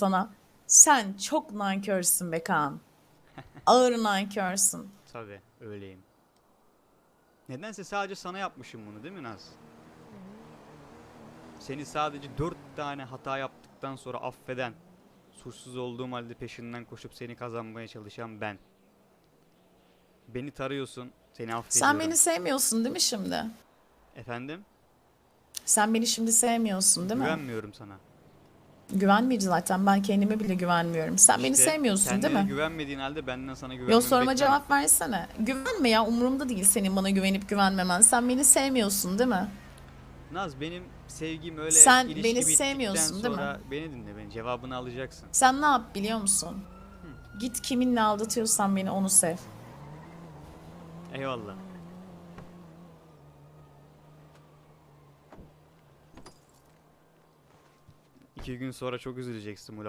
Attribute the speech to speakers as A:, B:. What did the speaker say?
A: sana. Sen çok nankörsün be Kaan. Ağır nankörsün.
B: Tabii öyleyim. Nedense sadece sana yapmışım bunu değil mi Naz? Seni sadece dört tane hata yaptıktan sonra affeden, suçsuz olduğum halde peşinden koşup seni kazanmaya çalışan ben. Beni tarıyorsun, seni affediyorum.
A: Sen beni sevmiyorsun değil mi şimdi?
B: Efendim?
A: Sen beni şimdi sevmiyorsun değil mi?
B: Güvenmiyorum sana.
A: Güvenmeyeceğim zaten. Ben kendime bile güvenmiyorum. Sen beni
B: İşte
A: sevmiyorsun değil
B: kendine
A: mi?
B: güvenmediğin halde benden sana güvenmemi
A: Yo soruma
B: bekleme.
A: cevap versene. Güvenme ya umurumda değil senin bana güvenip güvenmemen. Sen beni sevmiyorsun değil mi?
B: Naz benim sevgim öyle
A: Sen
B: ilişki
A: beni
B: bittikten
A: sevmiyorsun, değil mi?
B: sonra Beni dinle beni cevabını alacaksın.
A: Sen ne yap biliyor musun? Git kiminle aldatıyorsan beni onu sev.
B: Eyvallah. İki gün sonra çok üzüleceksin bu